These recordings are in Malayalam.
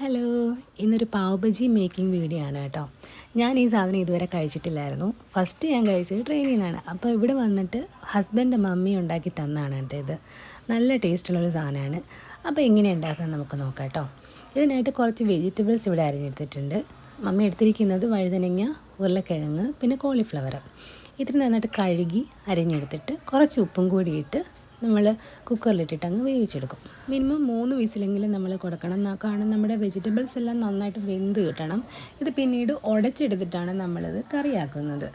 ഹലോ ഇന്നൊരു പാവ് ബജി മേക്കിംഗ് വീഡിയോ ആണ് കേട്ടോ. ഞാൻ ഈ സാധനം ഇതുവരെ കഴിച്ചിട്ടില്ലായിരുന്നു. ഫസ്റ്റ് ഞാൻ കഴിച്ചത് ട്രെയിനിൽ നിന്നാണ്. അപ്പോൾ ഇവിടെ വന്നിട്ട് ഹസ്ബൻഡ് മമ്മി ഉണ്ടാക്കി തന്നാണ് കേട്ടോ ഇത്. നല്ല ടേസ്റ്റുള്ളൊരു സാധനമാണ്. അപ്പോൾ എങ്ങനെ ഉണ്ടാക്കാൻ നമുക്ക് നോക്കാം കേട്ടോ. ഇതിനായിട്ട് കുറച്ച് വെജിറ്റബിൾസ് ഇവിടെ അരിഞ്ഞെടുത്തിട്ടുണ്ട്. മമ്മി എടുത്തിരിക്കുന്നത് വഴുതനങ്ങ ഉരുളക്കിഴങ്ങ് പിന്നെ കോളിഫ്ലവർ ഇതിന് നന്നായിട്ട് കഴുകി അരിഞ്ഞെടുത്തിട്ട് കുറച്ച് ഉപ്പും കൂടി ഇട്ട് നമ്മൾ കുക്കറിലിട്ടിട്ട് അങ്ങ് വേവിച്ചെടുക്കും. മിനിമം മൂന്ന് വിസിലെങ്കിലും നമ്മൾ കൊടുക്കണം. കാരണം നമ്മുടെ വെജിറ്റബിൾസ് എല്ലാം നന്നായിട്ട് വെന്ത് കിട്ടണം. ഇത് പിന്നീട് ഉടച്ചെടുത്തിട്ടാണ് നമ്മളിത് കറിയാക്കുന്നത്.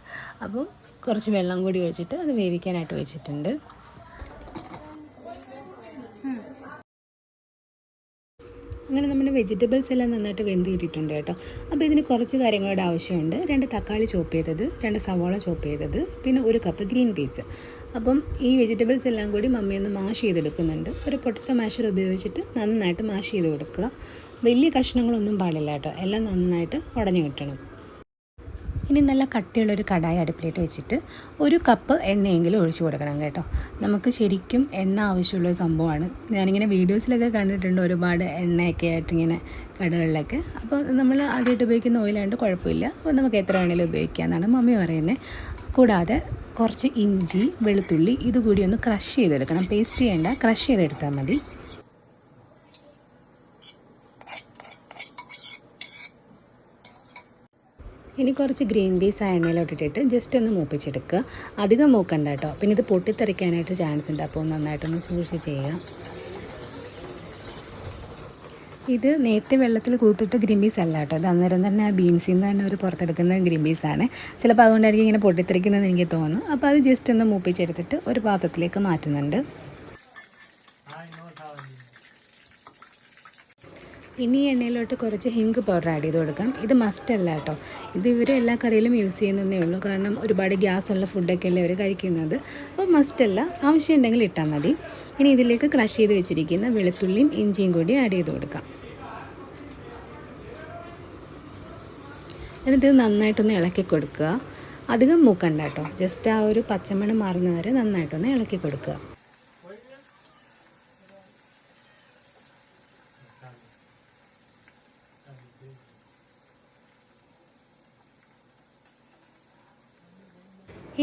അപ്പം കുറച്ച് വെള്ളം കൂടി ഒഴിച്ചിട്ട് അത് വേവിക്കാനായിട്ട് വെച്ചിട്ടുണ്ട്. അങ്ങനെ നമ്മുടെ വെജിറ്റബിൾസ് എല്ലാം നന്നായിട്ട് വെന്ത് കിട്ടിയിട്ടുണ്ട് കേട്ടോ. അപ്പോൾ ഇതിന് കുറച്ച് കാര്യങ്ങളുടെ ആവശ്യമുണ്ട്. രണ്ട് തക്കാളി ചോപ്പ് ചെയ്തത് രണ്ട് സവോള ചോപ്പ് ചെയ്തത് പിന്നെ ഒരു കപ്പ് ഗ്രീൻ പീസ്. അപ്പം ഈ വെജിറ്റബിൾസ് എല്ലാം കൂടി മമ്മി ഒന്ന് മാഷ് ചെയ്തെടുക്കുന്നുണ്ട്. ഒരു പൊട്ടറ്റോ മാഷർ ഉപയോഗിച്ചിട്ട് നന്നായിട്ട് മാഷ് ചെയ്ത് കൊടുക്കുക. വലിയ കഷ്ണങ്ങളൊന്നും പാടില്ല കേട്ടോ. എല്ലാം നന്നായിട്ട് ഉടഞ്ഞു കിട്ടണം. ഇനി നല്ല കട്ടിയുള്ളൊരു കടായി അടുപ്പിലിട്ട് വെച്ചിട്ട് ഒരു കപ്പ് എണ്ണയെങ്കിലും ഒഴിച്ചു കൊടുക്കണം കേട്ടോ. നമുക്ക് ശരിക്കും എണ്ണ ആവശ്യമുള്ള സംഭവമാണ്. ഞാനിങ്ങനെ വീഡിയോസിലൊക്കെ കണ്ടിട്ടുണ്ട് ഒരുപാട് എണ്ണയൊക്കെ ആയിട്ട് ഇങ്ങനെ കടകളിലൊക്കെ. അപ്പോൾ നമ്മൾ ആദ്യമായിട്ട് ഉപയോഗിക്കുന്ന ഓയിലായതുകൊണ്ട് കുഴപ്പമില്ല. അപ്പോൾ നമുക്ക് എത്ര വേണേലും ഉപയോഗിക്കാമെന്നാണ് മമ്മി പറയുന്നത്. കൂടാതെ കുറച്ച് ഇഞ്ചി വെളുത്തുള്ളി ഇതുകൂടി ഒന്ന് ക്രഷ് ചെയ്തെടുക്കണം. പേസ്റ്റ് ചെയ്യേണ്ട ക്രഷ് ചെയ്തെടുത്താൽ മതി. ഇനി കുറച്ച് ഗ്രീൻ പീസ് എണ്ണയിലോട്ടിട്ടിട്ട് ജസ്റ്റ് ഒന്ന് മൂപ്പിച്ചെടുക്കുക. അധികം മൂക്കണ്ട കേട്ടോ. പിന്നെ ഇത് പൊട്ടിത്തെറിക്കാനായിട്ട് ചാൻസ് ഉണ്ട്. അപ്പോൾ നന്നായിട്ടൊന്ന് സൂക്ഷിച്ച് ചെയ്യുക. ഇത് നേരത്തെ വെള്ളത്തിൽ കൂത്തിട്ട് ഗ്രീൻ പീസ് അല്ല കേട്ടോ അത് അന്നേരം തന്നെ ആ ബീൻസിൽ നിന്ന് തന്നെ ഒരു പുറത്തെടുക്കുന്ന ഗ്രീൻ ആണ് ചിലപ്പോൾ അതുകൊണ്ടായിരിക്കും ഇങ്ങനെ പൊട്ടിത്തെറിക്കുന്നതെന്ന് എനിക്ക് തോന്നുന്നു. അപ്പോൾ അത് ജസ്റ്റ് ഒന്ന് മൂപ്പിച്ചെടുത്തിട്ട് ഒരു പാത്രത്തിലേക്ക് മാറ്റുന്നുണ്ട്. ഇനി എണ്ണയിലോട്ട് കുറച്ച് ഹിങ്ക് പൗഡർ ആഡ് ചെയ്ത് കൊടുക്കാം. ഇത് മസ്റ്റ് അല്ല കേട്ടോ ഇത് ഇവർ എല്ലാ കറിയിലും യൂസ് ചെയ്യുന്നതേ ഉള്ളൂ. കാരണം ഒരുപാട് ഗ്യാസ് ഉള്ള ഫുഡൊക്കെ അല്ലേ അവർ കഴിക്കുന്നത്. അപ്പോൾ മസ്റ്റ് അല്ല. ആവശ്യമുണ്ടെങ്കിൽ ഇട്ടാൽ മതി. ഇനി ഇതിലേക്ക് ക്രഷ് ചെയ്ത് വെച്ചിരിക്കുന്ന വെളുത്തുള്ളിയും ഇഞ്ചിയും കൂടി ആഡ് ചെയ്ത് കൊടുക്കാം. എന്നിട്ട് ഇത് നന്നായിട്ടൊന്ന് ഇളക്കി കൊടുക്കുക. അധികം മൂക്കണ്ട കേട്ടോ. ജസ്റ്റ് ആ ഒരു പച്ചമണം മാറുന്ന വരെ നന്നായിട്ടൊന്ന് ഇളക്കി കൊടുക്കുക.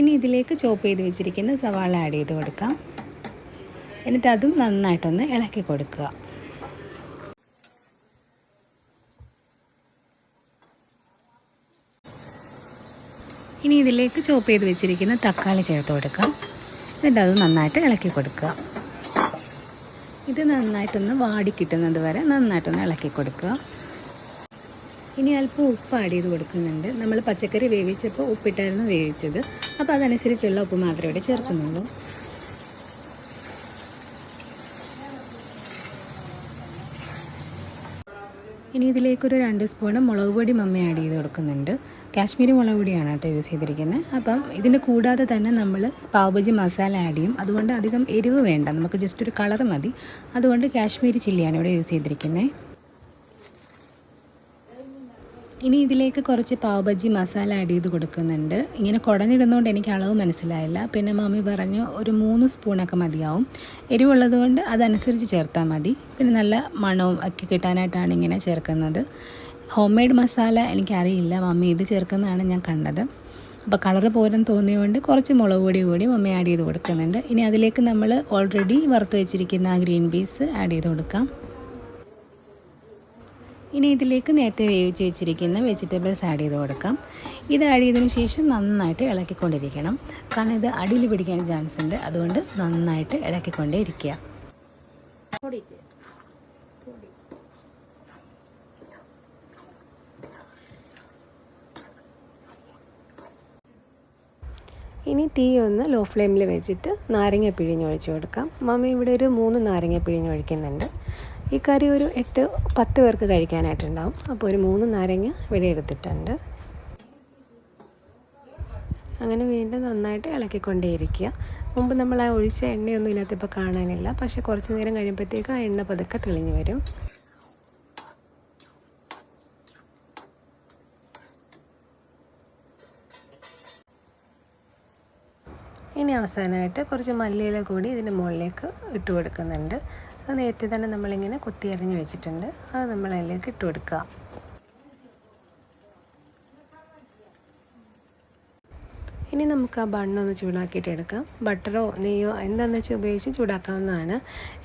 ഇനി ഇതിലേക്ക് ചോപ്പ് ചെയ്ത് വെച്ചിരിക്കുന്ന സവാള ആഡ് ചെയ്ത് കൊടുക്കാം. എന്നിട്ട് അതും നന്നായിട്ടൊന്ന് ഇളക്കി കൊടുക്കുക. ഇനി ഇതിലേക്ക് ചോപ്പ് ചെയ്ത് വെച്ചിരിക്കുന്ന തക്കാളി ചേർത്ത് കൊടുക്കാം. എന്നിട്ട് അത് നന്നായിട്ട് ഇളക്കി കൊടുക്കുക. ഇത് നന്നായിട്ടൊന്ന് വാടി കിട്ടുന്നത് വരെ നന്നായിട്ടൊന്ന് ഇളക്കി കൊടുക്കുക. ഇനി അല്പം ഉപ്പ് ആഡ് ചെയ്ത് കൊടുക്കുന്നുണ്ട്. നമ്മൾ പച്ചക്കറി വേവിച്ചപ്പോൾ ഉപ്പിട്ടായിരുന്നു വേവിച്ചത്. അപ്പോൾ അതനുസരിച്ചുള്ള ഉപ്പ് മാത്രമേ ഇവിടെ ചേർക്കുന്നുള്ളൂ. ഇനി ഇതിലേക്കൊരു രണ്ട് സ്പൂണ് മുളക് പൊടി മമ്മി ആഡ് ചെയ്ത് കൊടുക്കുന്നുണ്ട്. കാശ്മീരി മുളക് പൊടിയാണ് കേട്ടോ യൂസ് ചെയ്തിരിക്കുന്നത് അപ്പം ഇതിന് കൂടാതെ തന്നെ നമ്മൾ പാവ്ബജി മസാല ആഡ് ചെയ്യും. അതുകൊണ്ട് അധികം എരിവ് വേണ്ട. നമുക്ക് ജസ്റ്റ് ഒരു കളർ മതി. അതുകൊണ്ട് കാശ്മീരി ചില്ലിയാണ് ഇവിടെ യൂസ് ചെയ്തിരിക്കുന്നത് ഇനി ഇതിലേക്ക് കുറച്ച് പാവ് ബജി മസാല ആഡ് ചെയ്ത് കൊടുക്കുന്നുണ്ട്. ഇങ്ങനെ കുടഞ്ഞിടുന്നതുകൊണ്ട് എനിക്ക് അളവ് മനസ്സിലായില്ല. പിന്നെ മമ്മി പറഞ്ഞു ഒരു മൂന്ന് സ്പൂണൊക്കെ മതിയാവും. എരിവുള്ളത് കൊണ്ട് അതനുസരിച്ച് ചേർത്താൽ മതി. പിന്നെ നല്ല മണവും ഒക്കെ കിട്ടാനായിട്ടാണ് ഇങ്ങനെ ചേർക്കുന്നത്. ഹോം മെയ്ഡ് മസാല എനിക്കറിയില്ല. മമ്മി ഇത് ചേർക്കുന്നതാണ് ഞാൻ കണ്ടത്. അപ്പോൾ കളറ് പോലും തോന്നിയതുകൊണ്ട് കുറച്ച് മുളക് പൊടി കൂടി മമ്മി ആഡ് ചെയ്ത് കൊടുക്കുന്നുണ്ട്. ഇനി അതിലേക്ക് നമ്മൾ ഓൾറെഡി വറുത്ത് വെച്ചിരിക്കുന്ന ഗ്രീൻ പീസ് ആഡ് ചെയ്ത് കൊടുക്കാം. ഇനി ഇതിലേക്ക് നേരത്തെ വേവിച്ച് വെച്ചിരിക്കുന്ന വെജിറ്റബിൾസ് ആഡ് ചെയ്ത് കൊടുക്കാം. ഇത് ആഡ് ചെയ്തതിന് ശേഷം നന്നായിട്ട് ഇളക്കിക്കൊണ്ടിരിക്കണം. കാരണം ഇത് അടിയിൽ പിടിക്കാൻ ചാൻസ് ഉണ്ട്. അതുകൊണ്ട് നന്നായിട്ട് ഇളക്കിക്കൊണ്ടേ ഇരിക്കുക ഇനി തീ ഒന്ന് ലോ ഫ്ലെയിമിൽ വെച്ചിട്ട് നാരങ്ങ പിഴിഞ്ഞൊഴിച്ച് കൊടുക്കാം. മമ്മി ഇവിടെ ഒരു മൂന്ന് നാരങ്ങ പിഴിഞ്ഞൊഴിക്കുന്നുണ്ട് ഈ കറി ഒരു എട്ട് പത്ത് പേർക്ക് കഴിക്കാനായിട്ടുണ്ടാവും. അപ്പോൾ ഒരു മൂന്ന് നാരങ്ങ ഇവിടെ എടുത്തിട്ടുണ്ട്. അങ്ങനെ വീണ്ടും നന്നായിട്ട് ഇളക്കിക്കൊണ്ടേയിരിക്കുക. മുമ്പ് നമ്മൾ ആ ഒഴിച്ച എണ്ണയൊന്നും ഇതിനകത്ത് ഇപ്പോൾ കാണാനില്ല. പക്ഷേ കുറച്ച് നേരം കഴിയുമ്പോഴത്തേക്ക് ആ എണ്ണ പതുക്കെ തെളിഞ്ഞു വരും. ഇനി അവസാനമായിട്ട് കുറച്ച് മല്ലിയില കൂടി ഇതിന്റെ മുകളിലേക്ക് ഇട്ട് കൊടുക്കുന്നുണ്ട് അത് നേരത്തെ തന്നെ നമ്മളിങ്ങനെ കൊത്തി അരിഞ്ഞ് വെച്ചിട്ടുണ്ട്. അത് നമ്മൾ അതിലേക്ക് ഇട്ട് കൊടുക്കുക. ഇനി നമുക്ക് ആ ബണ്ണൊന്ന് ചൂടാക്കിയിട്ട് എടുക്കാം. ബട്ടറോ നെയ്യോ എന്താണെന്ന് വെച്ചാൽ ഉപയോഗിച്ച് ചൂടാക്കാവുന്നതാണ്.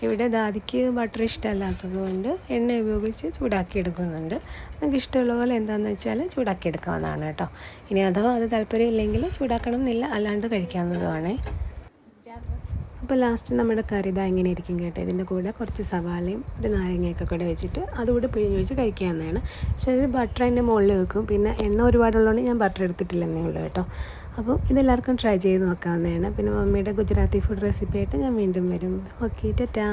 ഇവിടെ ദാദിക്ക് ബട്ടർ ഇഷ്ടമല്ലാത്തത് കൊണ്ട് എണ്ണ ഉപയോഗിച്ച് ചൂടാക്കി എടുക്കുന്നുണ്ട്. നിങ്ങൾക്ക് ഇഷ്ടമുള്ള പോലെ എന്താണെന്ന് വെച്ചാൽ ചൂടാക്കി എടുക്കാവുന്നതാണ് കേട്ടോ. ഇനി അഥവാ അത് താല്പര്യം ഇല്ലെങ്കിൽ ചൂടാക്കണം എന്നില്ല അല്ലാണ്ട് കഴിക്കാവുന്നതുമാണ്. അപ്പോൾ ലാസ്റ്റ് നമ്മുടെ കറി ഇതാ ഇങ്ങനെ ഇരിക്കും കേട്ടോ. ഇതിന്റെ കൂടെ കുറച്ച് സവാളയും ഒരു നാരങ്ങയൊക്കെ കൂടെ വെച്ചിട്ട് അതുകൂടെ പിഴിഞ്ഞ് വെച്ച് കഴിക്കാവുന്നതാണ് ചിലർ ബട്ടർ അതിന്റെ മുകളിൽ വെക്കും. പിന്നെ എണ്ണ ഒരുപാടുള്ളതുകൊണ്ട് ഞാൻ ബട്ടർ എടുത്തിട്ടില്ലെന്നേ ഉള്ളൂ കേട്ടോ. അപ്പം ഇതെല്ലാവർക്കും ട്രൈ ചെയ്ത് നോക്കാവുന്നതാണ് പിന്നെ മമ്മിയുടെ ഗുജറാത്തി ഫുഡ് റെസിപ്പി ആയിട്ട് ഞാൻ വീണ്ടും വരും. ഓക്കെ ടാറ്റാ